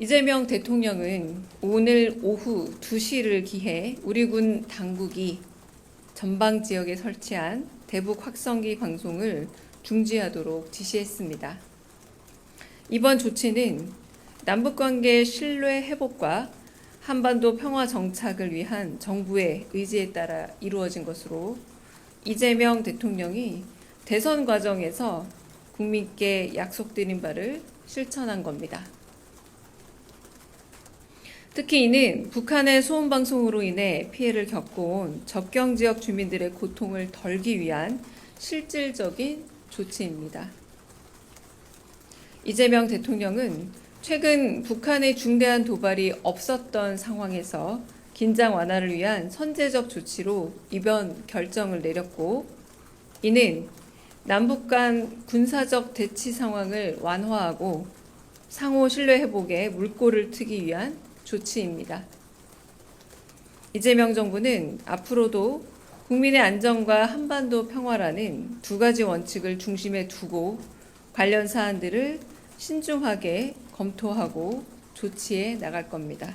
이재명 대통령은 오늘 오후 2시를 기해 우리 군 당국이 전방 지역에 설치한 대북 확성기 방송을 중지하도록 지시했습니다. 이번 조치는 남북관계 신뢰 회복과 한반도 평화 정착을 위한 정부의 의지에 따라 이루어진 것으로 이재명 대통령이 대선 과정에서 국민께 약속드린 바를 실천한 겁니다. 특히 이는 북한의 소음 방송으로 인해 피해를 겪어온 접경 지역 주민들의 고통을 덜기 위한 실질적인 조치입니다. 이재명 대통령은 최근 북한의 중대한 도발이 없었던 상황에서 긴장 완화를 위한 선제적 조치로 이번 결정을 내렸고 이는 남북 간 군사적 대치 상황을 완화하고 상호 신뢰 회복에 물꼬를 트기 위한 조치입니다. 이재명 정부는 앞으로도 국민의 안전과 한반도 평화라는 두 가지 원칙을 중심에 두고 관련 사안들을 신중하게 검토하고 조치해 나갈 겁니다.